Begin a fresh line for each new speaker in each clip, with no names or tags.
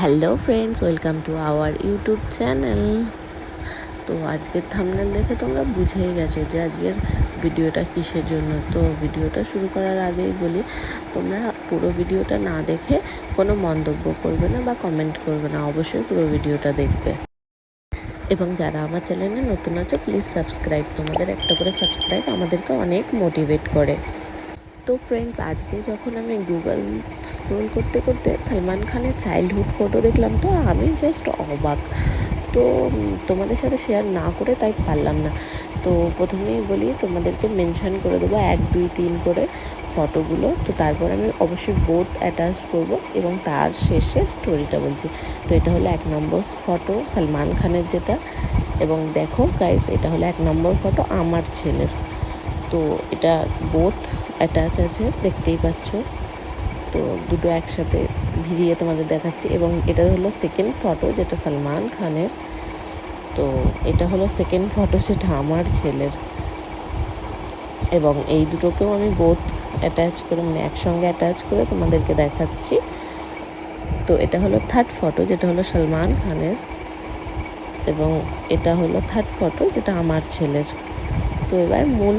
Hello friends, welcome to our YouTube channel. তো আজকের thumbnail দেখে তোমরা বুঝেই গেছো যে আজকের ভিডিওটা কিসের জন্য। তো ভিডিওটা শুরু করার আগেই বলি, তোমরা পুরো ভিডিওটা না দেখে কোনো মন্তব্য করবে না বা কমেন্ট করবে না, অবশ্যই পুরো ভিডিওটা দেখবে। এবং যারা আমার চ্যানেলে নতুন আছে প্লিজ সাবস্ক্রাইব তোমাদের একটা করে সাবস্ক্রাইব আমাদেরকে অনেক মোটিভেট করে। তো ফ্রেন্ডস আজকে যখন আমি গুগল স্ক্রোল করতে করতে সালমান খানের চাইল্ডহুড ফটো দেখলাম, তো আমি জাস্ট অবাক। তো তোমাদের সাথে শেয়ার না করে তাই পারলাম না। তো প্রথমেই বলি, তোমাদেরকে মেনশন করে দেবো এক, দুই, তিন করে ফটোগুলো তো তারপর আমি অবশ্যই বোথ অ্যাটাচ করব এবং তার শেষে স্টোরিটা বলছি। তো এটা হলো এক নম্বর ফটো সালমান খানের যেটা। এবং দেখো গাইস এটা হলো এক নম্বর ফটো আমার ছেলের। তো এটা বোথ অ্যাটাচ আছে, দেখতেই পাচ্ছ। তো দুটো একসাথে ভিড়িয়ে তোমাদের দেখাচ্ছি। এবং এটা হলো সেকেন্ড ফটো যেটা সালমান খানের। তো এটা হলো সেকেন্ড ফটো সেটা আমার ছেলের। এবং এই দুটোকেও আমি বোথ অ্যাটাচ করে মানে একসঙ্গে অ্যাটাচ করে তোমাদেরকে দেখাচ্ছি। তো এটা হলো থার্ড ফটো যেটা হলো সালমান খানের। এবং এটা হলো থার্ড ফটো যেটা আমার ছেলের। তো এবার মূল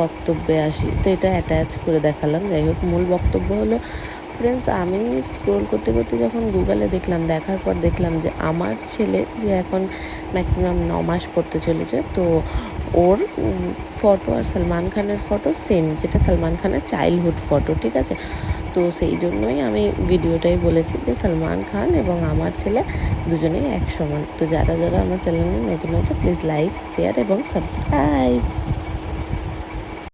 বক্তব্যে আসি। তো এটা অ্যাটাচ করে দেখালাম। যাই হোক, মূল বক্তব্য হলো ফ্রেন্ডস আমি স্ক্রোল করতে করতে যখন গুগলে দেখলাম, দেখার পর দেখলাম যে আমার ছেলে যে এখন ম্যাক্সিমাম ন মাস পড়তে চলেছে, তো ওর ফটো আর সালমান খানের ফটো সেম যেটা সালমান খানের চাইল্ডহুড ফটো ঠিক আছে? তো সেই জন্যই আমি ভিডিওটাই বলেছি যে সলমান খান এবং আমার ছেলে দুজনেই এক সমান। তো যারা যারা আমার চ্যানেলে নতুন আছে প্লিজ লাইক শেয়ার এবং সাবস্ক্রাইব